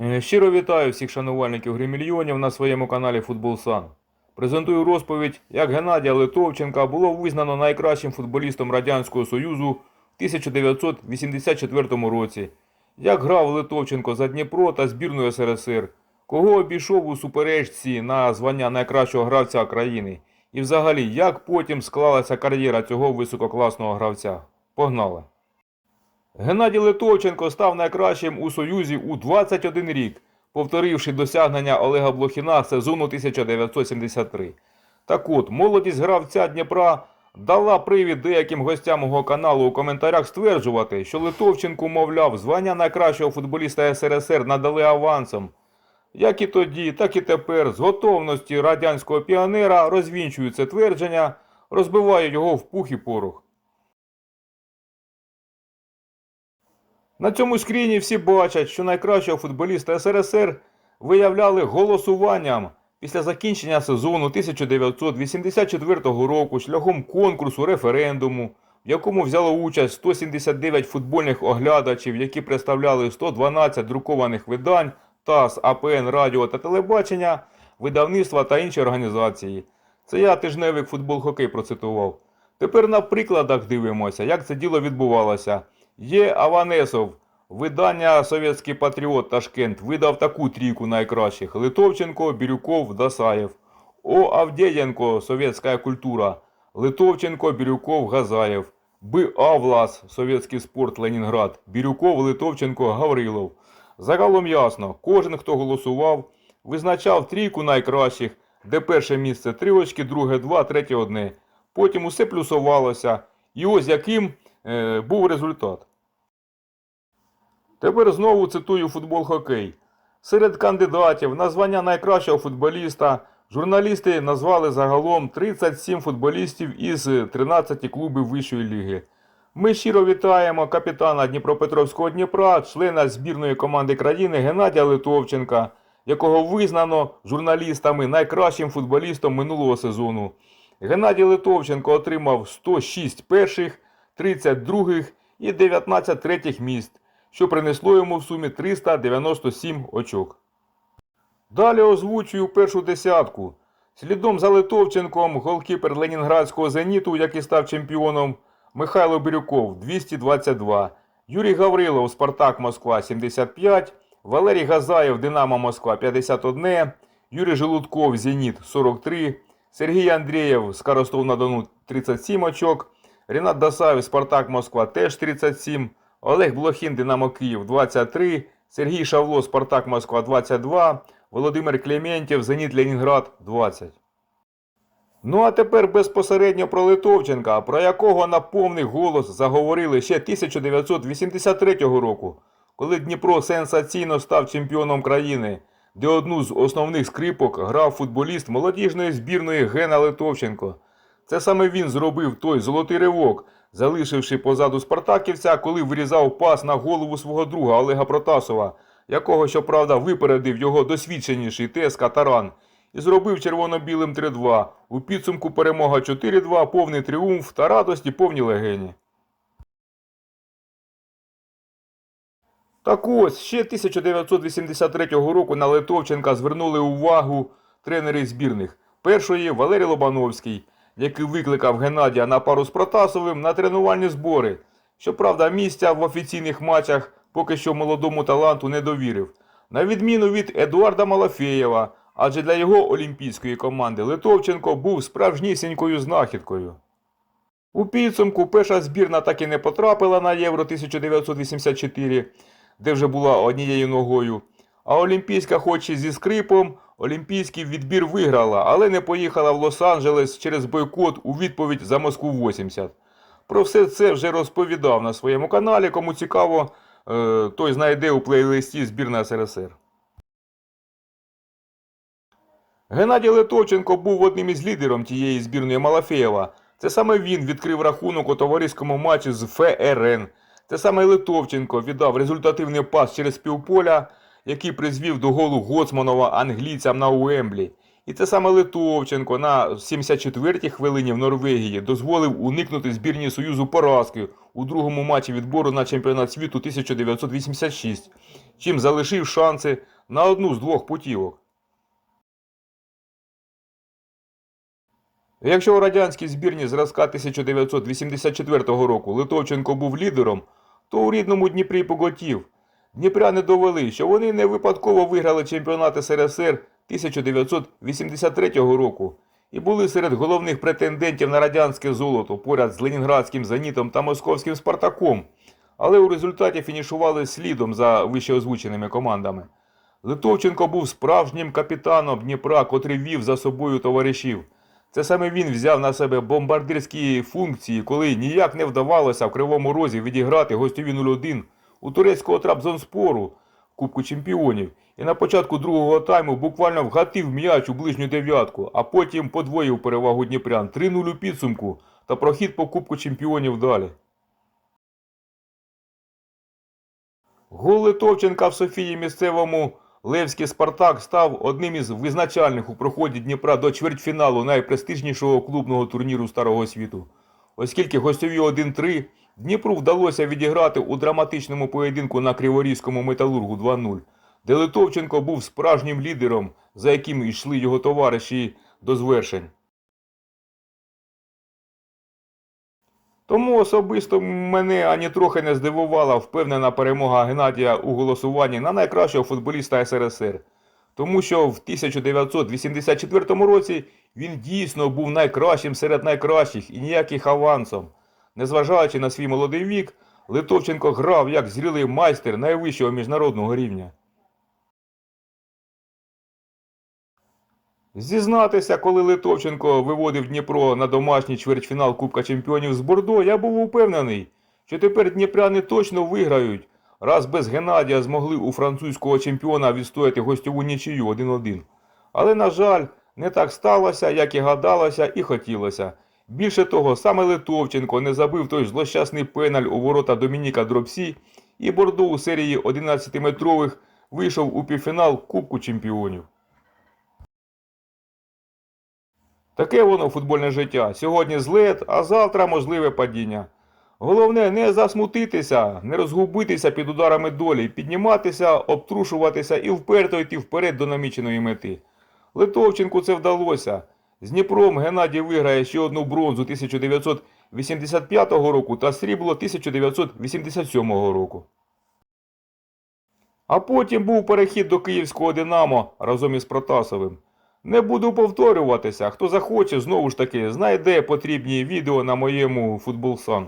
Е, Щиро вітаю всіх шанувальників гри мільйонів на своєму каналі Футбол Сан. Презентую розповідь, як Геннадія Литовченка було визнано найкращим футболістом Радянського Союзу в 1984 році, як грав Литовченко за Дніпро та збірну СРСР, кого обійшов у суперечці на звання найкращого гравця країни, і взагалі, як потім склалася кар'єра цього висококласного гравця. Погнали! Геннадій Литовченко став найкращим у Союзі у 21 рік, повторивши досягнення Олега Блохіна сезону 1973. Так от, молодість гравця Дніпра дала привід деяким гостям мого каналу у коментарях стверджувати, що Литовченку, мовляв, звання найкращого футболіста СРСР надали авансом. Як і тоді, так і тепер з готовності радянського піонера розвінчують це твердження, розбивають його в пух і порох. На цьому скріні всі бачать, що найкращого футболіста СРСР виявляли голосуванням після закінчення сезону 1984 року шляхом конкурсу референдуму, в якому взяло участь 179 футбольних оглядачів, які представляли 112 друкованих видань, ТАСС, АПН, Радіо та Телебачення, видавництва та інші організації. Це я тижневик футбол хокей процитував. Тепер на прикладах дивимося, як це діло відбувалося. Є Аванесов, видання Совєтський Патріот Ташкент видав таку трійку найкращих: Литовченко, Бірюков, Дасаєв. О. Авдєєнко, Совєтська культура, Литовченко, Бірюков, Газаєв. Б. Авлас, Совєтський спорт Ленінград, Бірюков, Литовченко, Гаврилов. Загалом ясно, кожен, хто голосував, визначав трійку найкращих, де перше місце три очки, друге два, третє одне. Потім усе плюсувалося. І ось яким е, був результат. Тепер знову цитую футбол хокей. Серед кандидатів на звання найкращого футболіста журналісти назвали загалом 37 футболістів із 13 клубів вищої ліги. Ми щиро вітаємо капітана Дніпропетровського Дніпра, члена збірної команди країни Геннадія Литовченка, якого визнано журналістами найкращим футболістом минулого сезону. Геннадій Литовченко отримав 106 перших, 30 других і 19 третіх місць, що принесло йому в сумі 397 очок. Далі озвучую першу десятку. Слідом за Литовченком голкіпер Ленінградського зеніту, який став чемпіоном, Михайло Бірюков 222, Юрій Гаврилов Спартак Москва 75, Валерій Газаєв Динамо Москва 51, Юрій Желудков Зеніт 43, Сергій Андрієв з Ростов на Дону 37 очок, Ренат Дасаєв Спартак Москва теж 37, Олег Блохін Динамо Київ 23, Сергій Шавло Спартак Москва 22, Володимир Клементєв Зеніт Ленінград 20. Ну а тепер безпосередньо про Литовченка, про якого на повний голос заговорили ще 1983 року, коли Дніпро сенсаційно став чемпіоном країни, де одну з основних скрипок грав футболіст молодіжної збірної Гена Литовченко. Це саме він зробив той золотий ривок, залишивши позаду спартаківця, коли вирізав пас на голову свого друга Олега Протасова, якого, щоправда, випередив його досвідченіший ТСК Таран, і зробив червоно-білим 3-2. У підсумку перемога 4-2, повний тріумф та радості повні легені. Так ось, ще 1983 року на Литовченка звернули увагу тренери збірних. Першої Валерій Лобановський, який викликав Геннадія на пару з Протасовим на тренувальні збори. Щоправда, місця в офіційних матчах поки що молодому таланту не довірив. На відміну від Едуарда Малафєєва, адже для його олімпійської команди Литовченко був справжнісінькою знахідкою. У підсумку перша збірна так і не потрапила на Євро 1984, де вже була однією ногою. А Олімпійська, хоч і зі скрипом, олімпійський відбір виграла, але не поїхала в Лос-Анджелес через бойкот у відповідь за Москву 80. Про все це вже розповідав на своєму каналі. Кому цікаво, е, той знайде у плейлисті збірна СРСР. Геннадій Литовченко був одним із лідером тієї збірної Малафеєва. Це саме він відкрив рахунок у товариському матчі з ФРН. Це саме Литовченко віддав результативний пас через півполя, який призвів до голу Гоцманова англійцям на Уемблі. І це саме Литовченко на 74-й хвилині в Норвегії дозволив уникнути збірній Союзу поразки у другому матчі відбору на чемпіонат світу 1986, чим залишив шанси на одну з двох путівок. Якщо у радянській збірні зразка 1984 року Литовченко був лідером, то у рідному Дніпрі поготів. Дніпряни довели, що вони не випадково виграли чемпіонат СРСР 1983 року і були серед головних претендентів на радянське золото поряд з Ленінградським «Зенітом» та Московським «Спартаком», але у результаті фінішували слідом за вищеозвученими командами. Литовченко був справжнім капітаном Дніпра, котрий вів за собою товаришів. Це саме він взяв на себе бомбардирські функції, коли ніяк не вдавалося в Кривому Розі відіграти гостьові 0-1 у турецького Трабзонспору Кубку Чемпіонів. І на початку другого тайму буквально вгатив м'яч у ближню дев'ятку, а потім подвоїв перевагу Дніпрян 3-0 у підсумку та прохід по Кубку Чемпіонів далі. Гол Литовченка в Софії місцевому Левський Спартак став одним із визначальних у проході Дніпра до чвертьфіналу найпрестижнішого клубного турніру Старого світу. Оскільки гостьові 1-3 Дніпру вдалося відіграти у драматичному поєдинку на Криворізькому металургу 2-0, де Литовченко був справжнім лідером, за яким йшли його товариші до звершень. Тому особисто мене ані трохи не здивувала впевнена перемога Геннадія у голосуванні на найкращого футболіста СРСР. Тому що в 1984 році він дійсно був найкращим серед найкращих і ніяких авансом. Незважаючи на свій молодий вік, Литовченко грав як зрілий майстер найвищого міжнародного рівня. Зізнатися, коли Литовченко виводив Дніпро на домашній чвертьфінал Кубка Чемпіонів з Бордо, я був упевнений, що тепер дніпряни точно виграють, раз без Геннадія змогли у французького чемпіона відстояти гостьову нічию 1-1. Але, на жаль, не так сталося, як і гадалося і хотілося. Більше того, саме Литовченко не забив той злощасний пеналь у ворота Домініка Дробсі, і Бордо у серії 11-метрових вийшов у півфінал Кубку Чемпіонів. Таке воно футбольне життя. Сьогодні злет, а завтра можливе падіння. Головне не засмутитися, не розгубитися під ударами долі, підніматися, обтрушуватися і вперто йти вперед до наміченої мети. Литовченку це вдалося. З Дніпром Геннадій виграє ще одну бронзу 1985 року та срібло 1987 року. А потім був перехід до київського Динамо разом із Протасовим. Не буду повторюватися, хто захоче, знову ж таки, знайде потрібні відео на моєму футболсан.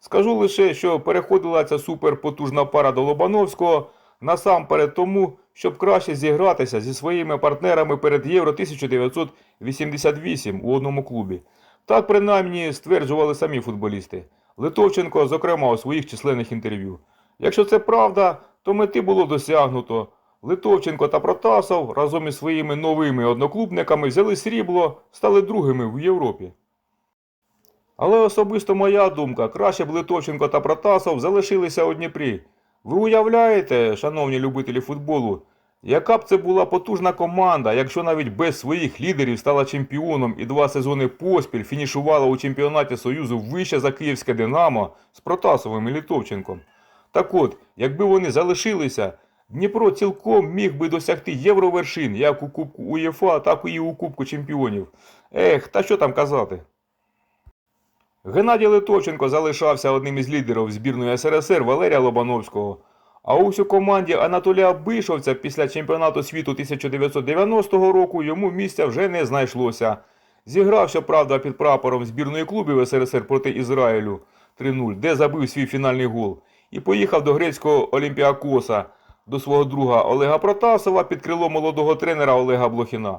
Скажу лише, що переходила ця суперпотужна пара до Лобановського насамперед тому, щоб краще зігратися зі своїми партнерами перед Євро 1988 у одному клубі. Так принаймні стверджували самі футболісти. Литовченко, зокрема, у своїх численних інтерв'ю. Якщо це правда, то мети було досягнуто. Литовченко та Протасов разом із своїми новими одноклубниками взяли срібло, стали другими в Європі. Але особисто моя думка, краще б Литовченко та Протасов залишилися у Дніпрі. Ви уявляєте, шановні любителі футболу, яка б це була потужна команда, якщо навіть без своїх лідерів стала чемпіоном і два сезони поспіль фінішувала у чемпіонаті Союзу вище за Київське Динамо з Протасовим і Литовченком. Так от, якби вони залишилися, Дніпро цілком міг би досягти євровершин як у Кубку УЄФА, так і у Кубку Чемпіонів. Ех, та що там казати. Геннадій Литовченко залишався одним із лідерів збірної СРСР Валерія Лобановського. А ось у команді Анатолія Бишовця після чемпіонату світу 1990 року йому місця вже не знайшлося. Зіграв, щоправда, під прапором збірної клубів СРСР проти Ізраїлю 3-0, де забив свій фінальний гол. І поїхав до грецького Олімпіакоса до свого друга Олега Протасова під крило молодого тренера Олега Блохіна.